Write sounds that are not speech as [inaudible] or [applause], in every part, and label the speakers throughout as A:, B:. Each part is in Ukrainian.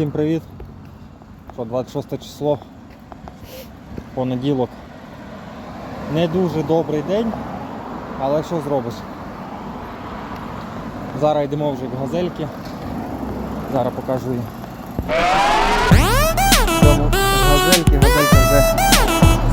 A: Всім привіт! Що 26 число, понеділок. Не дуже добрий день, але що зробиш? Зараз йдемо вже в газельки. Зараз покажу їм. Газельки, газелька вже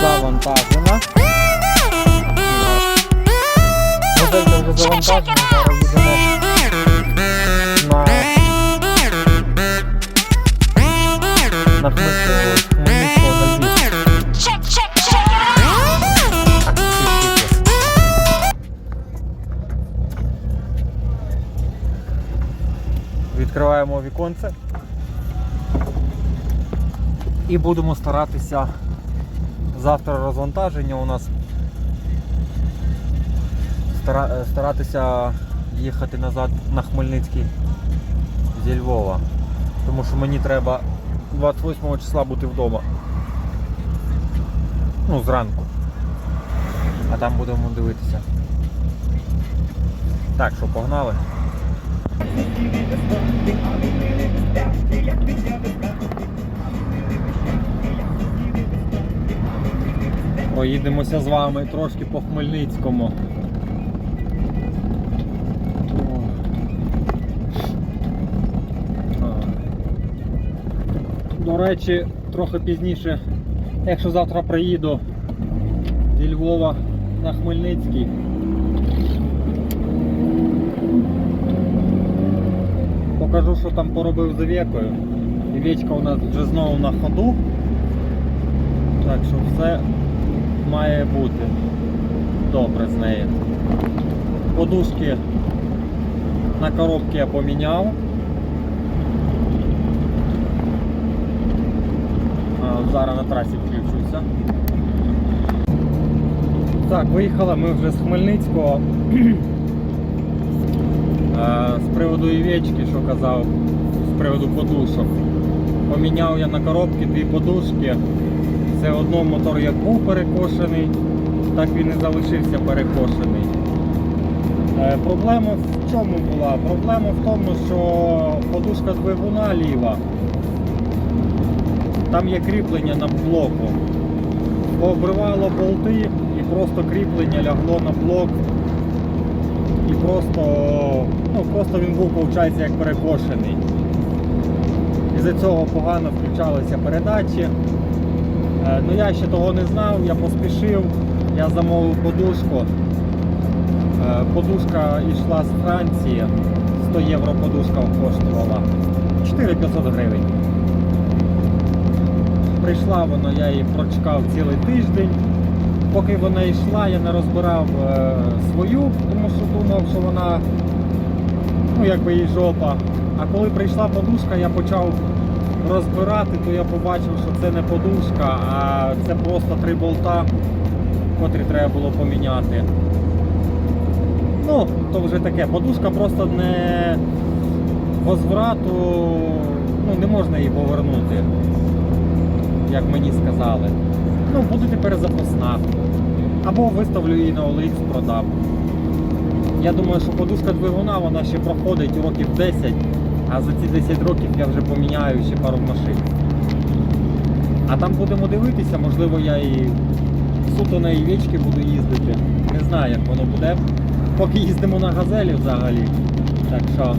A: завантажена. Газелька вже завантажена, зараз їдемо Хмельницького на. Відкриваємо віконце і будемо старатися завтра розвантаження у нас старатися їхати назад на Хмельницький зі Львова. Тому що мені треба 28 числа бути вдома. Ну, зранку. А там будемо дивитися. Так, що погнали. Проїдемося з вами трошки по Хмельницькому. До речі, трохи пізніше, якщо завтра приїду зі Львова на Хмельницький. Покажу, що там поробив з Івєкою. Івєчка у нас вже знову на ходу. Так що все має бути добре з нею. Подушки на коробці я поміняв. Зараз на трасі включуся. Так, виїхали ми вже з Хмельницького. [clears throat] Е, З приводу івечки, що казав, з приводу подушок. Поміняв я на коробки дві подушки. Все одно мотор як був перекошений, так він і залишився перекошений. Е, Проблема в чому була? Проблема в тому, що подушка двигуна ліва. Там є кріплення на блоку. Пообривало болти і просто кріплення лягло на блок. І просто, ну, просто він був, виходить, як перекошений. Із-за цього погано включалися передачі. Е, Ну я ще того не знав, я поспішив, я замовив подушку. Е, Подушка йшла з Франції, 100 євро подушка коштувала. 4500 гривень. Прийшла вона, я її прочекав цілий тиждень. Поки вона йшла, я не розбирав е, свою, тому що думав, що вона ну, якби їй жопа. А коли прийшла подушка, я почав розбирати, то я побачив, що це не подушка, а це просто три болта, котрі треба було поміняти. Ну, то вже таке. Подушка просто не возврату, ну не можна її повернути, як мені сказали. Ну, буде тепер запасна. Або виставлю її на OLX, продам. Я думаю, що подушка двигуна вона ще проходить років 10, а за ці 10 років я вже поміняю ще пару машин. А там будемо дивитися, можливо, я і суто на Івечки буду їздити. Не знаю, як воно буде. Поки їздимо на газелі взагалі. Так що.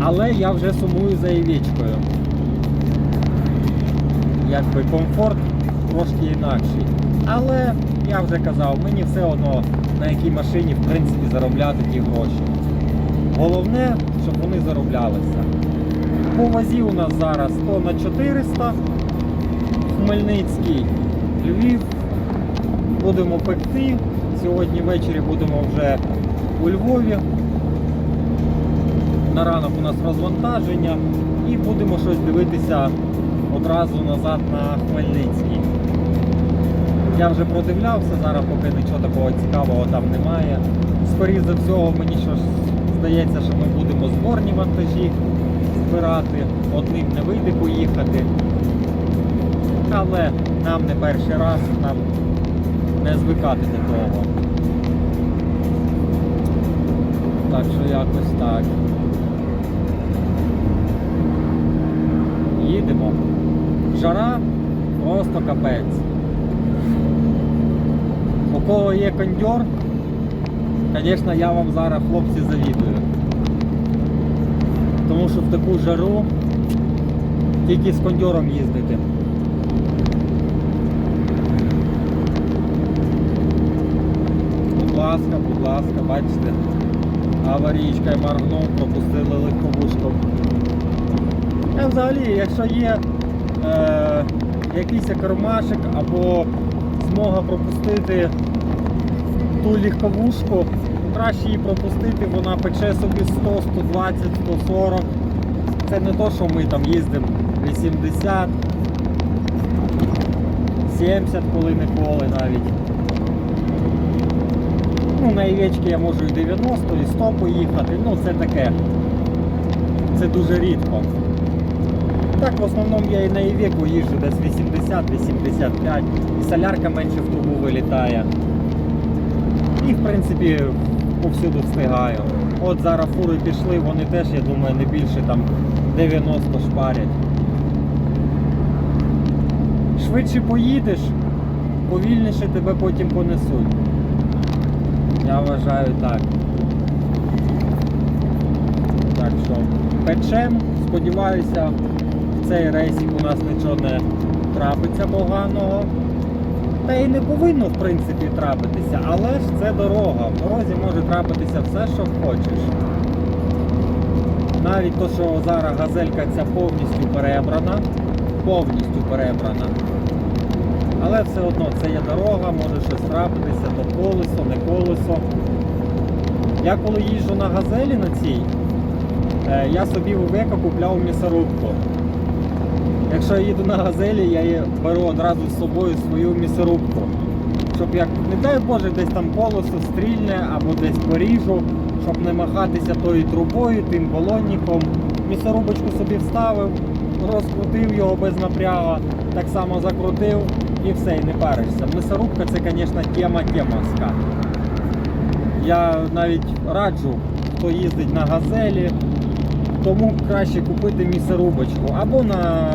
A: Але я вже сумую за Івечкою. Якби комфорт трошки інакший. Але я вже казав, мені все одно на якій машині в принципі заробляти ті гроші. Головне, щоб вони зароблялися. По вазі у нас зараз 100 на 400. Хмельницький, Львів. Будемо пекти. Сьогодні ввечері будемо вже у Львові. На ранок у нас розвантаження і будемо щось дивитися одразу назад на Хмельницький. Я вже продивлявся, зараз поки нічого такого цікавого там немає. Скоріше за всього, мені щось здається, що ми будемо зборні вантажі збирати. Одним не вийде поїхати. Але нам не перший раз, нам не звикати до того. Так що якось так. їдемо. Жара просто капець. У кого є кондьор, звісно, я вам зараз, хлопці, завідую. Тому що в таку жару тільки з кондьором їздити. Будь ласка, будь ласка, бачите, аварійка моргнув, пропустили легковушку. А взагалі, якщо є е, якийсь кармашик або змога пропустити ту легковушку, краще її пропустити, вона пече собі 100, 120, 140. Це не то, що ми там їздимо 80, 70 коли не коли навіть. Ну, на Івечки я можу і 90, і 100 поїхати, ну це таке. Це дуже рідко. Так, в основному я і на Івеку їжджу десь 80-85, і солярка менше в трубу вилітає. І в принципі повсюду встигаю. От зараз фури пішли, вони теж, я думаю, не більше там 90 шпарять. Швидше поїдеш, повільніше тебе потім понесуть. Я вважаю так. Так що печем, сподіваюся, цей рейсик у нас нічого не трапиться поганого. Та й не повинно, в принципі, трапитися, але ж це дорога. В дорозі може трапитися все, що хочеш. Навіть то, що зараз газелька ця повністю перебрана, повністю перебрана. Але все одно це є дорога, може щось трапитися, то колесо, не колесо. Я коли їжджу на газелі на цій, е, я собі в Века купляв м'ясорубку. Якщо я їду на газелі, я беру одразу з собою свою м'ясорубку. Щоб як, не дай Боже, десь там колесо стрільне або десь поріжу, щоб не махатися тою трубою, тим балонником. М'ясорубочку собі вставив, розкрутив його без напряга, так само закрутив і все, і не паришся. М'ясорубка це, звісно, тема темовська. Я навіть раджу, хто їздить на газелі, тому краще купити місорубочку або на,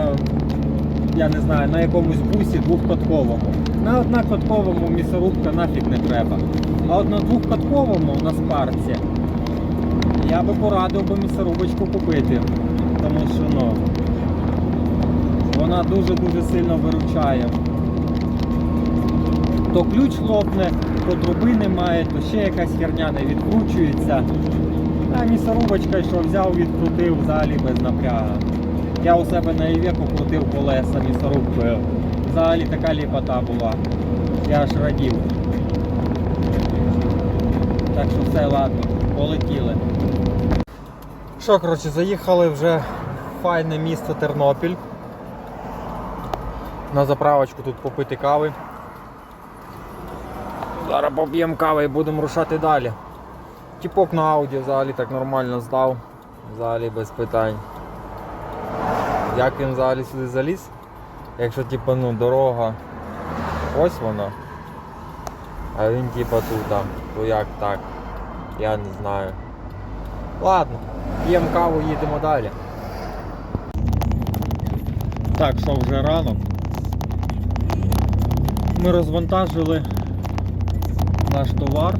A: я не знаю, на якомусь бусі двохкатковому. На однокатковому місорубка нафіг не треба. А от на двохкатковому на спарці я би порадив би місорубочку купити. Тому що ну, вона дуже-дуже сильно виручає. То ключ хлопне, то труби немає, то ще якась херня не відкручується. А місорубочка, що взяв, відкрутив взагалі без напряга. Я у себе на Івеку крутив колеса місорубкою. Взагалі така ліпота була. Я аж радів. Так що все, ладно, полетіли. Що, коротше, заїхали вже в файне місто Тернопіль. На заправочку тут попити кави. Зараз поп'ємо кави і будемо рушати далі. Тіпок на ауді взагалі так нормально здав. Взагалі без питань. Як він взагалі сюди заліз? Якщо типу, ну, дорога ось вона. А він типа тут, там, то як так? Я не знаю. Ладно, п'ємо каву, їдемо далі. Так, що вже ранок. Ми розвантажили наш товар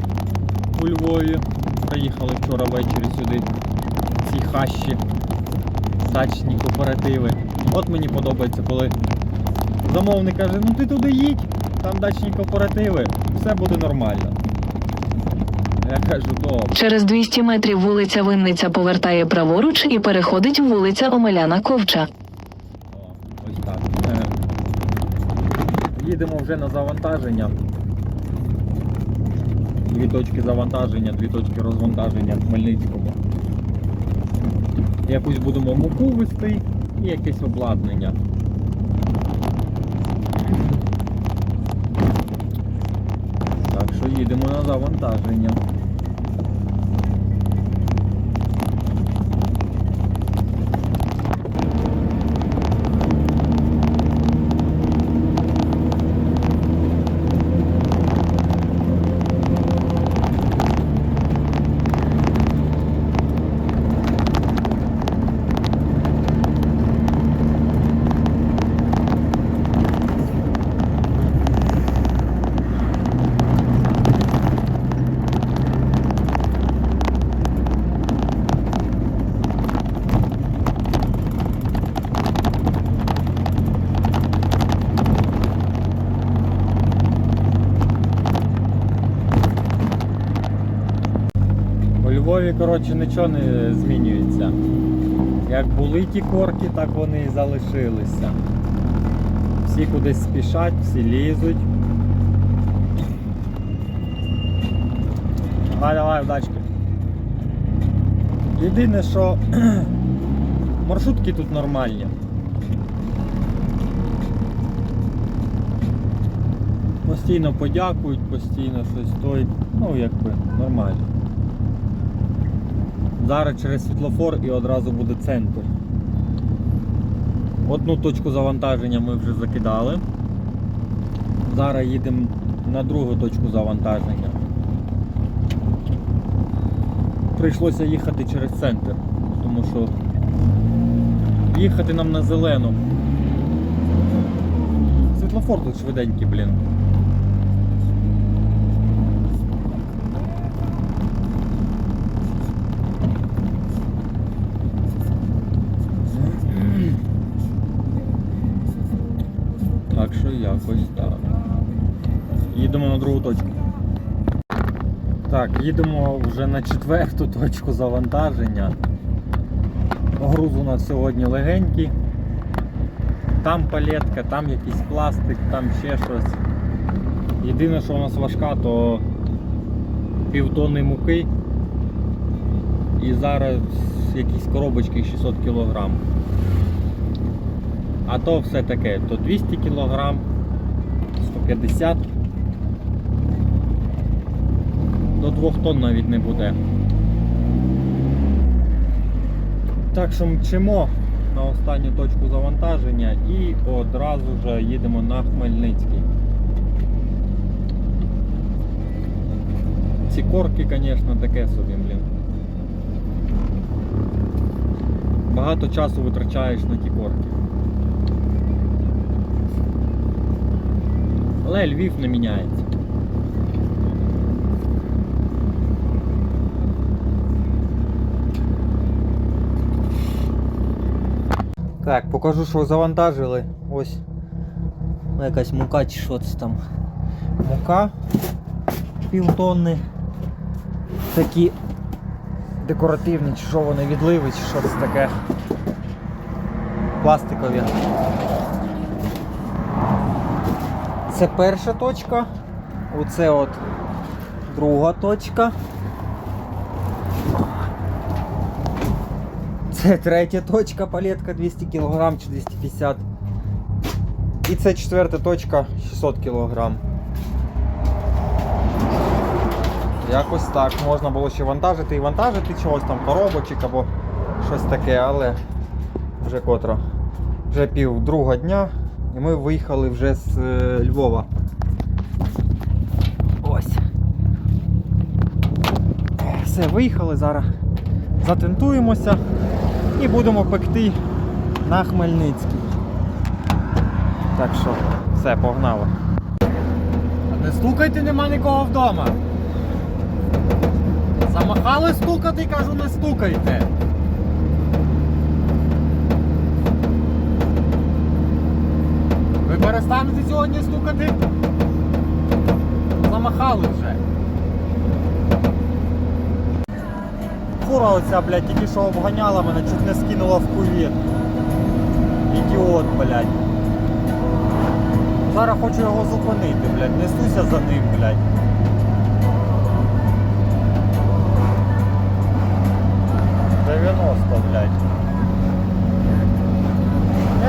A: у Львові. Приїхали вчора ввечері сюди. Ці хащі, дачні кооперативи. От мені подобається, коли замовник каже, ну ти туди їдь, там дачні кооперативи, все буде нормально. Я кажу, добре.
B: Через 200 метрів вулиця Винниця повертає праворуч і переходить вулиця Омеляна Ковча.
A: О, ось так. Е, Їдемо вже на завантаження. Дві точки завантаження, дві точки розвантаження в Хмельницькому. Якусь будемо муку вести і якесь обладнання. Так що їдемо на завантаження. Львові, коротше, нічого не змінюється. Як були ті корки, так вони і залишилися. Всі кудись спішать, всі лізуть. Давай, давай, удачки. Єдине, що [clears throat] маршрутки тут нормальні. Постійно подякують, постійно щось той. Ну, якби, нормально. Зараз через світлофор і одразу буде центр. Одну точку завантаження ми вже закидали. Зараз їдемо на другу точку завантаження. Прийшлося їхати через центр, тому що їхати нам на зелену. Світлофор тут швиденький, блін. Так що якось так. Їдемо на другу точку. Так, їдемо вже на четверту точку завантаження. Груз у нас сьогодні легенький. Там палетка, там якийсь пластик, там ще щось. Єдине, що у нас важка, то півтонни муки. І зараз якісь коробочки 600 кг. А то все таке, то 200 кг, 150 до 2 тонн навіть не буде. Так що мчимо на останню точку завантаження і одразу вже їдемо на Хмельницький. Ці корки, звісно, таке собі, блін. Багато часу витрачаєш на ті корки. Але Львів не міняється. Так, покажу, що завантажили. Ось ну, якась мука чи що це там. Мука півтонни. Такі декоративні, чи що вони відливи, чи що це таке. Пластикові. Це перша точка. Оце от друга точка. Це третя точка, палетка 200 кг чи 250 І це четверта точка 600 кг. Якось так. Можна було ще вантажити і вантажити чогось там, коробочок або щось таке, але вже котро. Вже пів друга дня і ми виїхали вже з е, Львова. Ось. Все, виїхали зараз. Затентуємося і будемо пекти на Хмельницький. Так що, все, погнали. Не стукайте, нема нікого вдома. Замахали стукати, кажу, не стукайте. Ви перестанете сьогодні стукати? Замахали вже. Фура оця, блядь, тільки що обганяла мене, чуть не скинула в кувет. Ідіот, блядь. Зараз хочу його зупинити, блядь. Несуся за ним, блядь. Дев'яносто, блядь.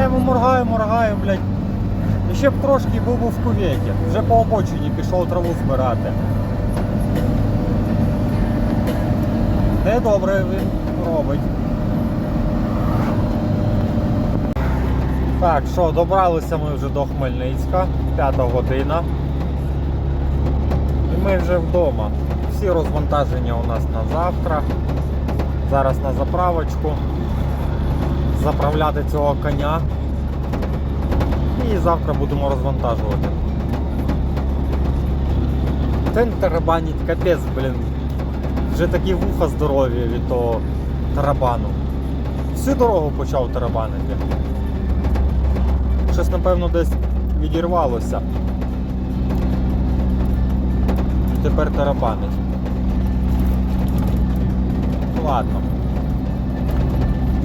A: Я моргаю, моргаю, блядь. І ще б трошки був би в куветі. Вже по обочині пішов траву збирати. Недобре він робить. Так, що, добралися ми вже до Хмельницька, п'ята година. І ми вже вдома. Всі розвантаження у нас на завтра. Зараз на заправочку. Заправляти цього коня. І завтра будемо розвантажувати. Ten тарабанить капець, блін. Вже такі вуха здорові від того тарабану. Всю дорогу почав тарабанити. Щось, напевно, десь відірвалося. І тепер тарабанить. ладно.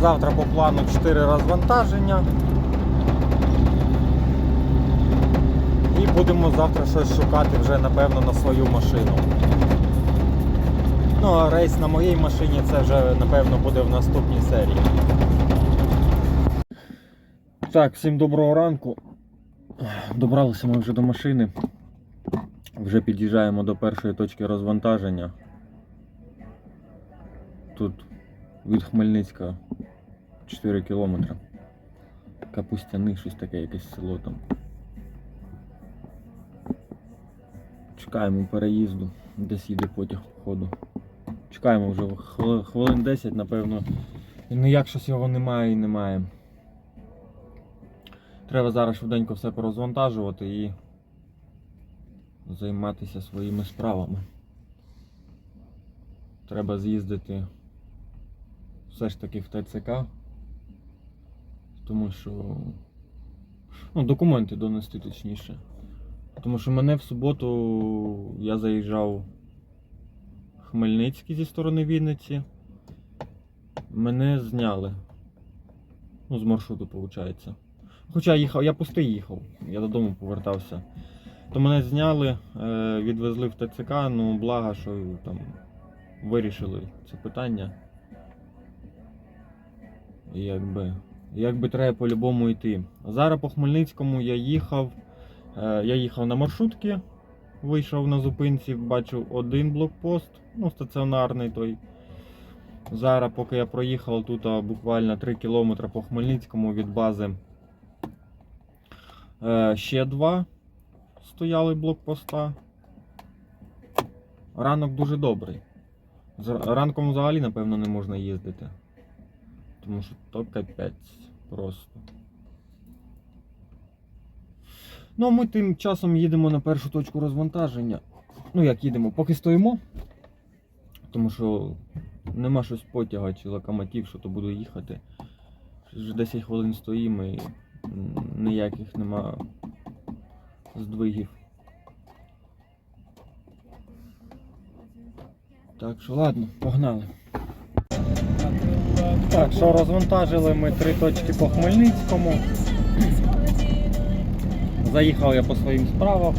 A: Завтра по плану 4 розвантаження. І будемо завтра щось шукати вже, напевно, на свою машину. Ну, а рейс на моїй машині це вже, напевно, буде в наступній серії. Так, всім доброго ранку. Добралися ми вже до машини. Вже під'їжджаємо до першої точки розвантаження. Тут від Хмельницька 4 кілометри. Капустяний, щось таке, якесь село там. Чекаємо переїзду, десь їде потяг походу. Чекаємо вже хвилин 10, напевно. Ніяк щось його немає і немає. Треба зараз швиденько все порозвантажувати і займатися своїми справами. Треба з'їздити все ж таки в ТЦК, тому що ну, документи донести точніше. Тому що мене в суботу я заїжджав Хмельницький зі сторони Вінниці. Мене зняли. Ну, з маршруту, виходить. Хоча їхав, я пустий їхав, я додому повертався. То мене зняли, е, відвезли в ТЦК, ну благо, що там вирішили це питання. І якби, якби треба по-любому йти. Зараз по Хмельницькому я їхав. Е, Я їхав на маршрутки, вийшов на зупинці, бачив один блокпост, ну, стаціонарний той. Зараз, поки я проїхав тут буквально 3 кілометри по Хмельницькому від бази. Е, Ще два стояли блокпоста. Ранок дуже добрий. Ранком взагалі, напевно, не можна їздити. Тому що то капець просто. Ну, а ми тим часом їдемо на першу точку розвантаження. Ну, як їдемо, поки стоїмо. Тому що нема щось потяга чи локомотив, що то буду їхати. Вже 10 хвилин стоїмо і ніяких нема здвигів. Так що ладно, погнали. Так, що розвантажили ми три точки по Хмельницькому. Заїхав я по своїм справам,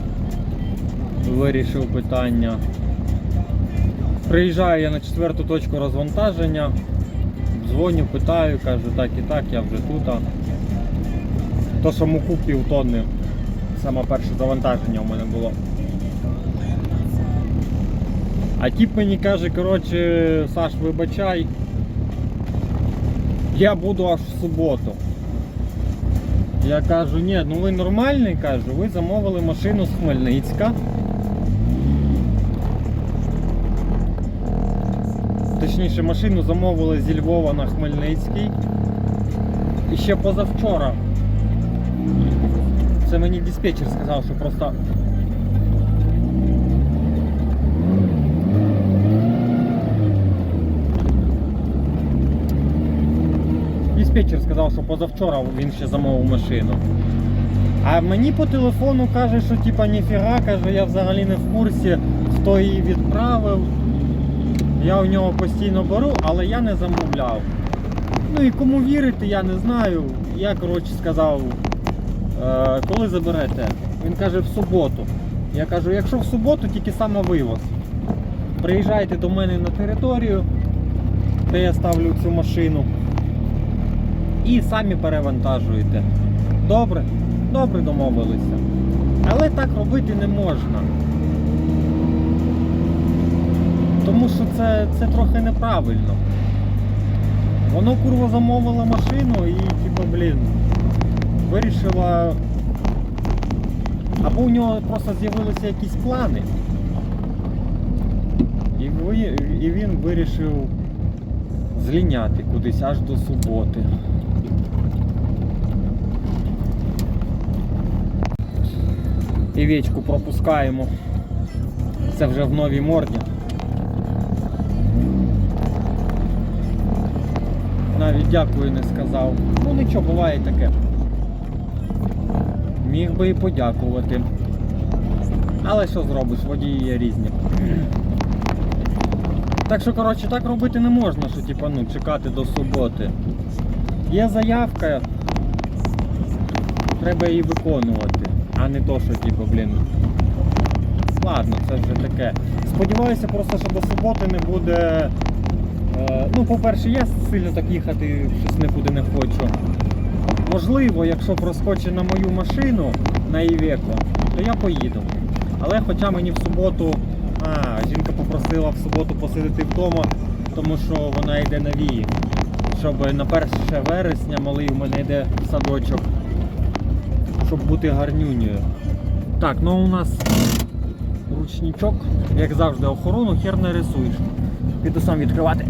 A: вирішив питання. Приїжджаю я на четверту точку розвантаження, дзвоню, питаю, кажу, так і так, я вже тут. То, що муку півтонни, саме перше завантаження у мене було. А тіп мені каже, коротше, Саш, вибачай, я буду аж в суботу. Я кажу, ні, ну ви нормальний, кажу, ви замовили машину з Хмельницька. Точніше, машину замовили зі Львова на Хмельницький. І ще позавчора. Це мені диспетчер сказав, що просто. Диспетчер сказав, що позавчора він ще замовив машину. А мені по телефону каже, що типа ніфіга, каже, я взагалі не в курсі, хто її відправив. Я у нього постійно беру, але я не замовляв. Ну і кому вірити, я не знаю. Я коротше сказав, е, коли заберете? Він каже, в суботу. Я кажу, якщо в суботу, тільки самовивоз. Приїжджайте до мене на територію, де я ставлю цю машину. І самі перевантажуєте. Добре? Добре домовилися. Але так робити не можна. Тому що це, це трохи неправильно. Воно курва замовило машину і типу, блін, вирішила. Або у нього просто з'явилися якісь плани. І, ви, і він вирішив зліняти кудись аж до суботи. І вічку пропускаємо. Це вже в новій морді. Навіть дякую не сказав. Ну нічого, буває таке. Міг би і подякувати. Але що зробиш, водії є різні. [clears throat] Так що, коротше, так робити не можна, що типа, ну, чекати до суботи. Є заявка, треба її виконувати, а не то, що типу, блін. Ладно, це вже таке. Сподіваюся просто, що до суботи не буде. Е, ну, по-перше, я сильно так їхати щось нікуди не хочу. Можливо, якщо проскочить на мою машину на Івеко, то я поїду. Але хоча мені в суботу. А, жінка попросила в суботу посидіти вдома, тому що вона йде на вії. Щоб на 1 вересня малий у мене йде в садочок, щоб бути гарнюнею. Так, ну у нас ручничок, як завжди, охорону хер не рисуєш. Піду сам відкривати.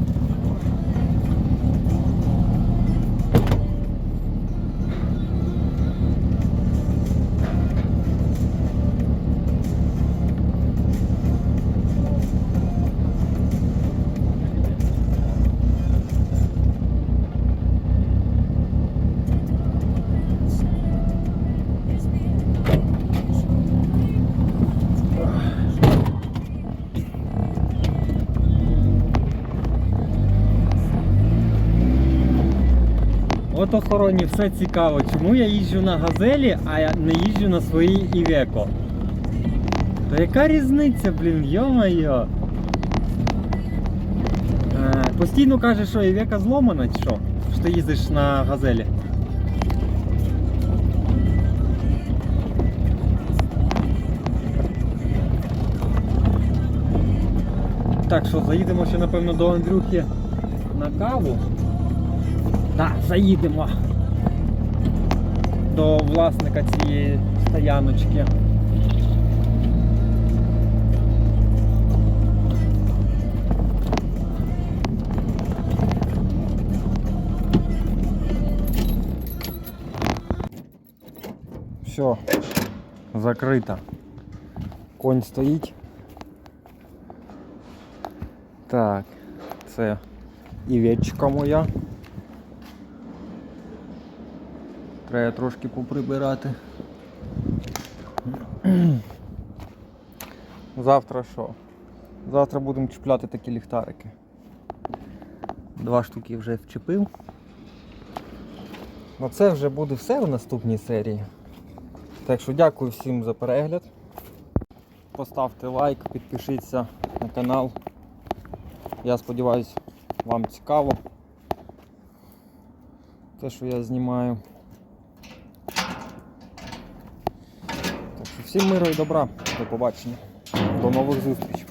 A: От охороні все цікаво, чому я їжджу на газелі, а я не їжджу на своїй Івеко. То яка різниця, блін, йо-моє. Е, Постійно каже, що Івека зломана, чи що? Що ти їздиш на газелі. Так що заїдемо ще напевно до Андрюхи на каву. Так, заїдемо до власника цієї стояночки. Все, закрито. Конь стоїть. Так, це івечка моя. Треба трошки поприбирати. Завтра що? Завтра будемо чіпляти такі ліхтарики. Два штуки вже вчепив. Ну це вже буде все в наступній серії. Так що дякую всім за перегляд. Поставте лайк, підпишіться на канал. Я сподіваюся, вам цікаво. Те, що я знімаю. Так що всім миру і добра. До побачення. До нових зустрічей.